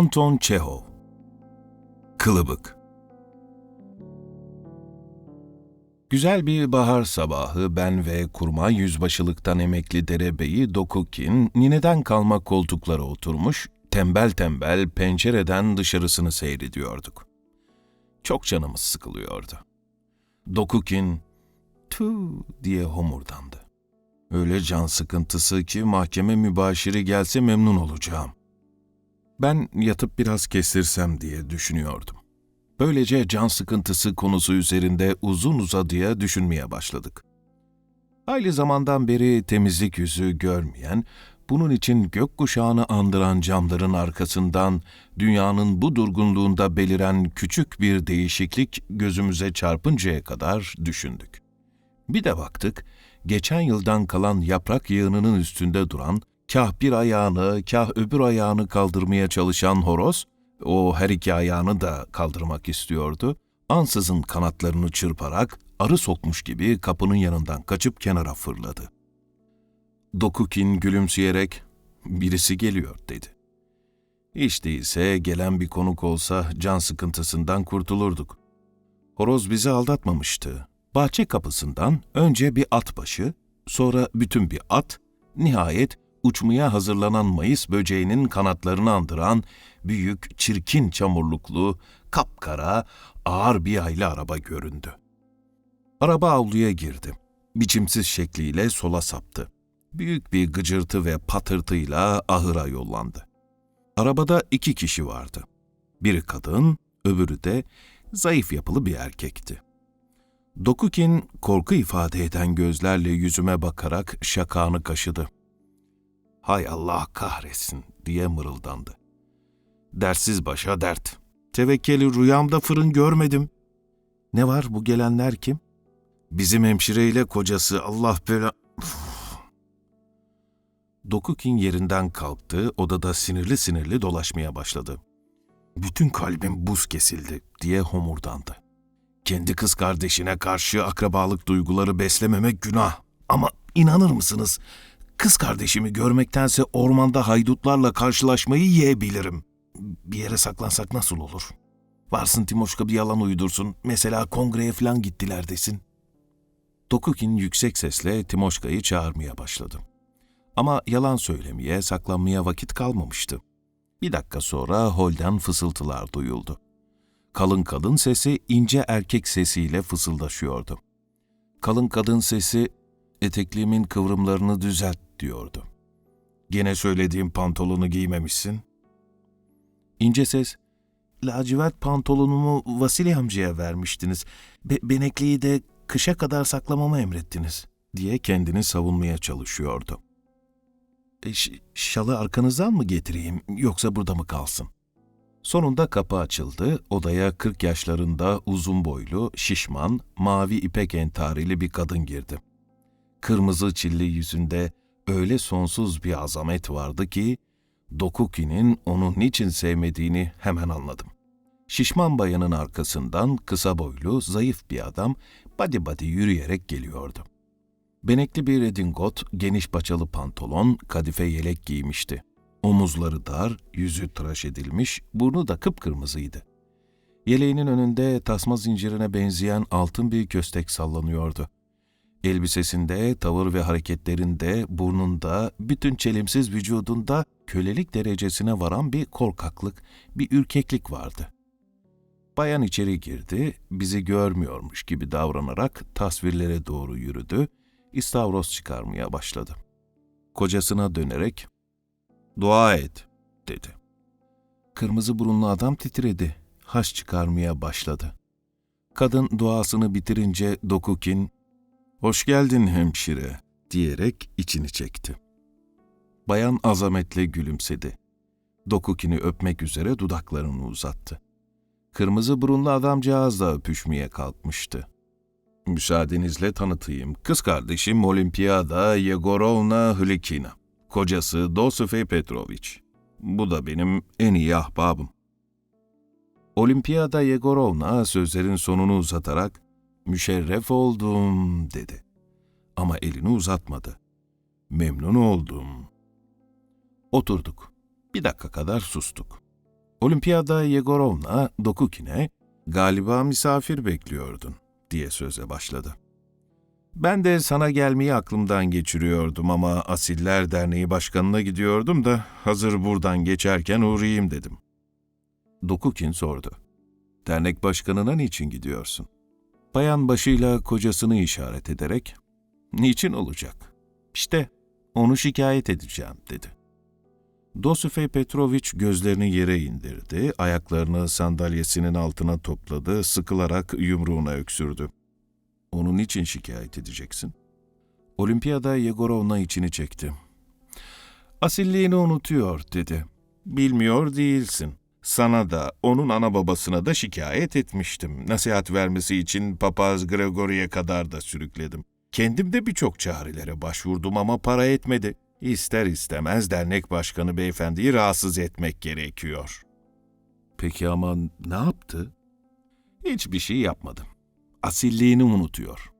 Anton Çehov Kılıbık Güzel bir bahar sabahı ben ve kurmay yüzbaşılıktan emekli derebeyi Dokukin, nineden kalma koltuklara oturmuş, tembel tembel pencereden dışarısını seyrediyorduk. Çok canımız sıkılıyordu. Dokukin, tüh diye homurdandı. Öyle can sıkıntısı ki mahkeme mübaşiri gelse memnun olacağım. Ben yatıp biraz kestirsem diye düşünüyordum. Böylece can sıkıntısı konusu üzerinde uzun uzadıya düşünmeye başladık. Hayli zamandan beri temizlik yüzü görmeyen, bunun için gökkuşağını andıran camların arkasından dünyanın bu durgunluğunda beliren küçük bir değişiklik gözümüze çarpıncaya kadar düşündük. Bir de baktık, geçen yıldan kalan yaprak yığınının üstünde duran, kah bir ayağını, kah öbür ayağını kaldırmaya çalışan horoz, o her iki ayağını da kaldırmak istiyordu. Ansızın kanatlarını çırparak arı sokmuş gibi kapının yanından kaçıp kenara fırladı. Dokukin gülümseyerek birisi geliyor dedi. Hiç değilse gelen bir konuk olsa can sıkıntısından kurtulurduk. Horoz bizi aldatmamıştı. Bahçe kapısından önce bir at başı, sonra bütün bir at, nihayet uçmaya hazırlanan mayıs böceğinin kanatlarını andıran büyük, çirkin çamurluklu, kapkara, ağır bir yaylı araba göründü. Araba avluya girdi. Biçimsiz şekliyle sola saptı. Büyük bir gıcırtı ve patırtıyla ahıra yollandı. Arabada iki kişi vardı. Biri kadın, öbürü de zayıf yapılı bir erkekti. Dokukin korku ifade eden gözlerle yüzüme bakarak şakağını kaşıdı. Hay Allah kahretsin diye mırıldandı. Dersiz başa dert. Tevekkeli rüyamda fırın görmedim. Ne var bu gelenler kim? Bizim hemşireyle kocası Allah bela... Dokukin yerinden kalktı, odada sinirli sinirli dolaşmaya başladı. Bütün kalbim buz kesildi diye homurdandı. Kendi kız kardeşine karşı akrabalık duyguları beslememek günah. Ama inanır mısınız? Kız kardeşimi görmektense ormanda haydutlarla karşılaşmayı yiyebilirim. Bir yere saklansak nasıl olur? Varsın Timoşka bir yalan uydursun. Mesela kongreye falan gittiler desin. Dokukin yüksek sesle Timoşka'yı çağırmaya başladı. Ama yalan söylemeye, saklanmaya vakit kalmamıştı. Bir dakika sonra holden fısıltılar duyuldu. Kalın kadın sesi ince erkek sesiyle fısıldaşıyordu. Kalın kadın sesi etekliğimin kıvrımlarını düzelt diyordu. Gene söylediğim pantolonu giymemişsin. İnce ses, lacivert pantolonumu Vasili amcaya vermiştiniz. Be benekliği de kışa kadar saklamamı emrettiniz diye kendini savunmaya çalışıyordu. E, şalı arkanızdan mı getireyim yoksa burada mı kalsın? Sonunda kapı açıldı, odaya 40 yaşlarında uzun boylu, şişman, mavi ipek entarili bir kadın girdi. Kırmızı çilli yüzünde öyle sonsuz bir azamet vardı ki, Dokuki'nin onu niçin sevmediğini hemen anladım. Şişman bayanın arkasından kısa boylu, zayıf bir adam badi badi yürüyerek geliyordu. Benekli bir redingot, geniş paçalı pantolon, kadife yelek giymişti. Omuzları dar, yüzü tıraş edilmiş, burnu da kıpkırmızıydı. Yeleğinin önünde tasma zincirine benzeyen altın bir köstek sallanıyordu. Elbisesinde, tavır ve hareketlerinde, burnunda, bütün çelimsiz vücudunda kölelik derecesine varan bir korkaklık, bir ürkeklik vardı. Bayan içeri girdi, bizi görmüyormuş gibi davranarak tasvirlere doğru yürüdü, istavros çıkarmaya başladı. Kocasına dönerek, ''Dua et.'' dedi. Kırmızı burunlu adam titredi, haş çıkarmaya başladı. Kadın duasını bitirince Dokukin, ''Hoş geldin hemşire.'' diyerek içini çekti. Bayan azametle gülümsedi. Dokukin'i öpmek üzere dudaklarını uzattı. Kırmızı burunlu adamcağız da öpüşmeye kalkmıştı. Müsaadenizle tanıtayım. Kız kardeşim Olimpiyada Yegorovna Hlikina. Kocası Dosifey Petroviç. Bu da benim en iyi ahbabım. Olimpiyada Yegorovna sözlerin sonunu uzatarak müşerref oldum dedi. Ama elini uzatmadı. Memnun oldum. Oturduk. Bir dakika kadar sustuk. Olimpiyada Yegorovna Dokukin'e galiba misafir bekliyordun diye söze başladı. Ben de sana gelmeyi aklımdan geçiriyordum ama Asiller Derneği Başkanı'na gidiyordum da hazır buradan geçerken uğrayayım dedim. Dokukin sordu. Dernek başkanına niçin gidiyorsun? Bayan başıyla kocasını işaret ederek, niçin olacak? İşte onu şikayet edeceğim dedi. Dosifey Petrovic gözlerini yere indirdi, ayaklarını sandalyesinin altına topladı, sıkılarak yumruğuna öksürdü. Onun için şikayet edeceksin? Olimpiyada Yegorovna içini çekti. Asilliğini unutuyor dedi. Bilmiyor değilsin. Sana da, onun ana babasına da şikayet etmiştim. Nasihat vermesi için papaz Gregori'ye kadar da sürükledim. Kendim de birçok çarelere başvurdum ama para etmedi. İster istemez dernek başkanı beyefendiyi rahatsız etmek gerekiyor. Peki ama ne yaptı? Hiçbir şey yapmadım. Asilliğini unutuyor.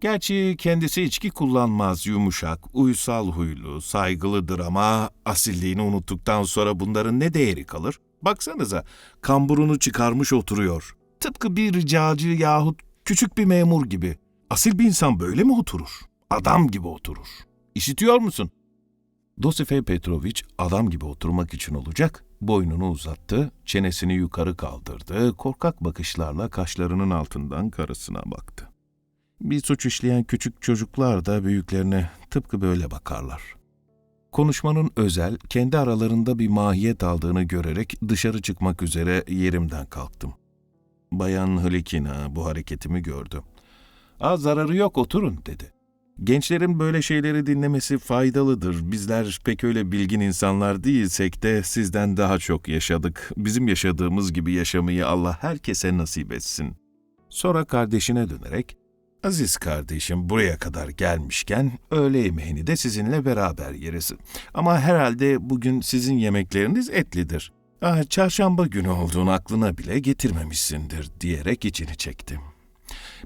Gerçi kendisi içki kullanmaz, yumuşak, uysal huylu, saygılıdır ama asilliğini unuttuktan sonra bunların ne değeri kalır? Baksanıza, kamburunu çıkarmış oturuyor. Tıpkı bir ricacı yahut küçük bir memur gibi. Asil bir insan böyle mi oturur? Adam gibi oturur. İşitiyor musun? Dosifey Petrovic adam gibi oturmak için olacak, boynunu uzattı, çenesini yukarı kaldırdı, korkak bakışlarla kaşlarının altından karısına baktı. Bir suç işleyen küçük çocuklar da büyüklerine tıpkı böyle bakarlar. Konuşmanın özel, kendi aralarında bir mahiyet aldığını görerek dışarı çıkmak üzere yerimden kalktım. Bayan Hlikina bu hareketimi gördü. "Aa zararı yok oturun." dedi. Gençlerin böyle şeyleri dinlemesi faydalıdır. Bizler pek öyle bilgin insanlar değilsek de sizden daha çok yaşadık. Bizim yaşadığımız gibi yaşamayı Allah herkese nasip etsin. Sonra kardeşine dönerek, Aziz kardeşim buraya kadar gelmişken öğle yemeğini de sizinle beraber yeriz. Ama herhalde bugün sizin yemekleriniz etlidir. Ah, çarşamba günü olduğunu aklına bile getirmemişsindir diyerek içini çektim.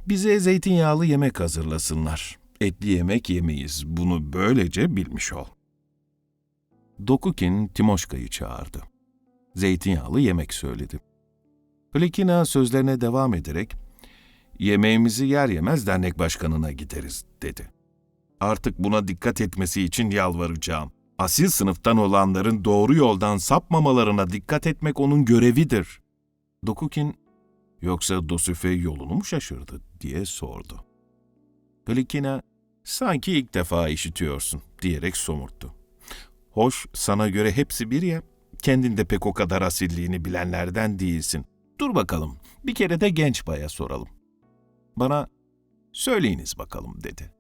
Bize zeytinyağlı yemek hazırlasınlar. Etli yemek yemeyiz. Bunu böylece bilmiş ol. Dokukin Timoşka'yı çağırdı. Zeytinyağlı yemek söyledi. Plikina sözlerine devam ederek, yemeğimizi yer yemez dernek başkanına gideriz, dedi. Artık buna dikkat etmesi için yalvaracağım. Asil sınıftan olanların doğru yoldan sapmamalarına dikkat etmek onun görevidir. Dokukin, yoksa Dosifey yolunu mu şaşırdı diye sordu. Plikina, sanki ilk defa işitiyorsun diyerek somurttu. Hoş, sana göre hepsi bir ya, kendin de pek o kadar asilliğini bilenlerden değilsin. Dur bakalım, bir kere de genç baya soralım. Bana, söyleyiniz bakalım dedi.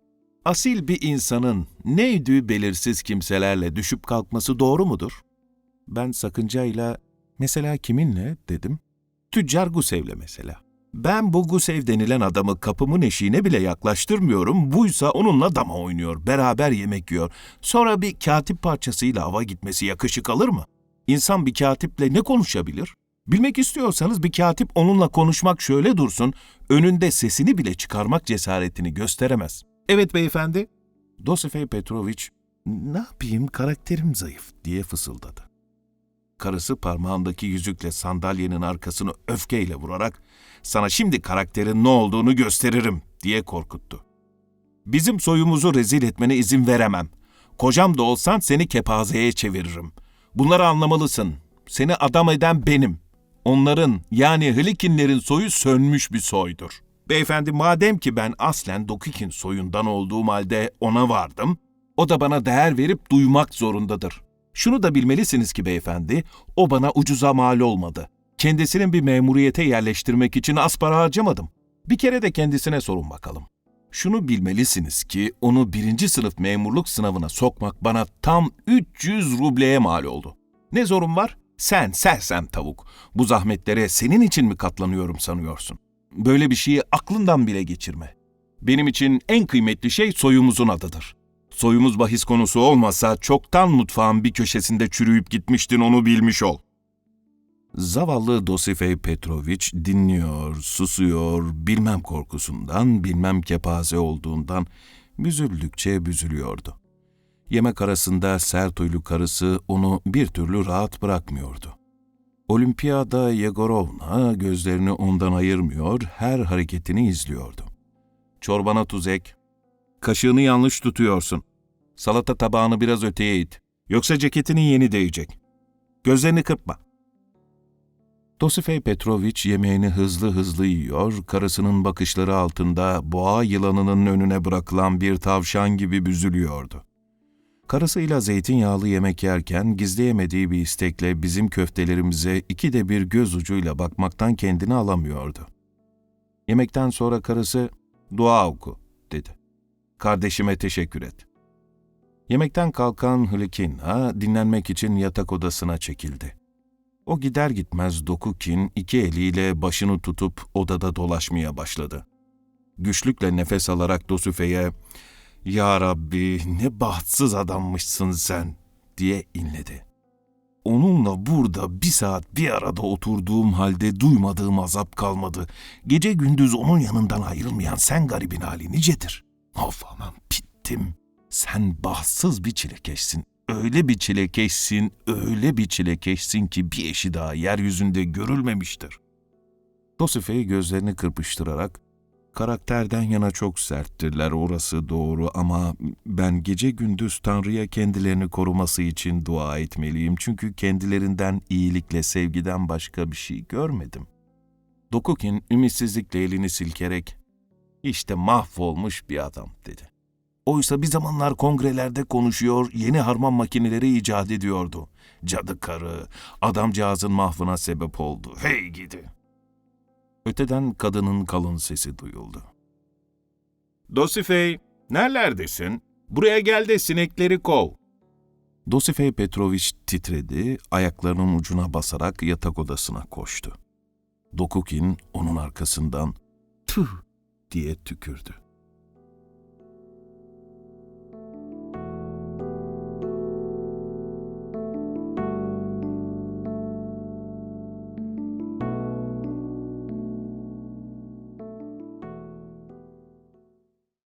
Asil bir insanın neydi belirsiz kimselerle düşüp kalkması doğru mudur? Ben sakıncayla, mesela kiminle dedim. Tüccar Gusev'le mesela. Ben bu Gusev denilen adamı kapımın eşiğine bile yaklaştırmıyorum. Buysa onunla dama oynuyor, beraber yemek yiyor. Sonra bir katip parçasıyla hava gitmesi yakışık alır mı? İnsan bir katiple ne konuşabilir? Bilmek istiyorsanız bir katip onunla konuşmak şöyle dursun, önünde sesini bile çıkarmak cesaretini gösteremez. Evet beyefendi. Dosifey Petrovic, ne yapayım karakterim zayıf diye fısıldadı. Karısı parmağındaki yüzükle sandalyenin arkasını öfkeyle vurarak sana şimdi karakterin ne olduğunu gösteririm diye korkuttu. Bizim soyumuzu rezil etmene izin veremem. Kocam da olsan seni kepazeye çeviririm. Bunları anlamalısın. Seni adam eden benim. Onların yani Hlikinlerin soyu sönmüş bir soydur. Beyefendi madem ki ben aslen Dokukin soyundan olduğum halde ona vardım, o da bana değer verip duymak zorundadır. Şunu da bilmelisiniz ki beyefendi, o bana ucuza mal olmadı. Kendisinin bir memuriyete yerleştirmek için az para harcamadım. Bir kere de kendisine sorun bakalım. Şunu bilmelisiniz ki onu birinci sınıf memurluk sınavına sokmak bana tam 300 rubleye mal oldu. Ne zorun var? Sen sersem tavuk. Bu zahmetlere senin için mi katlanıyorum sanıyorsun? Böyle bir şeyi aklından bile geçirme. Benim için en kıymetli şey soyumuzun adıdır. Soyumuz bahis konusu olmasa çoktan mutfağın bir köşesinde çürüyüp gitmiştin onu bilmiş ol. Zavallı Dosifey Petrovic dinliyor, susuyor, bilmem korkusundan, bilmem kepaze olduğundan büzüldükçe büzülüyordu. Yemek arasında sert huylu karısı onu bir türlü rahat bırakmıyordu. Olimpiyada Yegorovna gözlerini ondan ayırmıyor, her hareketini izliyordu. Çorbana tuz ek. Kaşığını yanlış tutuyorsun. Salata tabağını biraz öteye it. Yoksa ceketinin yeni değecek. Gözlerini kırpma. Dosifey Petrovic yemeğini hızlı hızlı yiyor, karısının bakışları altında boğa yılanının önüne bırakılan bir tavşan gibi büzülüyordu. Karısıyla zeytinyağlı yemek yerken gizleyemediği bir istekle bizim köftelerimize iki de bir göz ucuyla bakmaktan kendini alamıyordu. Yemekten sonra karısı, dua oku, dedi. Kardeşime teşekkür et. Yemekten kalkan Hlikina dinlenmek için yatak odasına çekildi. O gider gitmez Dokukin iki eliyle başını tutup odada dolaşmaya başladı. Güçlükle nefes alarak Dosufe'ye ''Ya Rabbi ne bahtsız adammışsın sen'' diye inledi. Onunla burada bir saat bir arada oturduğum halde duymadığım azap kalmadı. Gece gündüz onun yanından ayrılmayan sen garibin hali nicedir? Of aman bittim. Sen bahtsız bir çilekeşsin. Öyle bir çilekeşsin, öyle bir çilekeşsin ki bir eşi daha yeryüzünde görülmemiştir. Dosifey gözlerini kırpıştırarak, karakterden yana çok serttirler orası doğru ama ben gece gündüz Tanrı'ya kendilerini koruması için dua etmeliyim çünkü kendilerinden iyilikle sevgiden başka bir şey görmedim. Dokukin ümitsizlikle elini silkerek, işte mahvolmuş bir adam dedi. Oysa bir zamanlar kongrelerde konuşuyor, yeni harman makineleri icat ediyordu. Cadı karı, adamcağızın mahvına sebep oldu. Hey gidi! Öteden kadının kalın sesi duyuldu. Dosifey, nerelerdesin? Buraya gel de sinekleri kov. Dosifey Petrovic titredi, ayaklarının ucuna basarak yatak odasına koştu. Dokukin onun arkasından tüh diye tükürdü.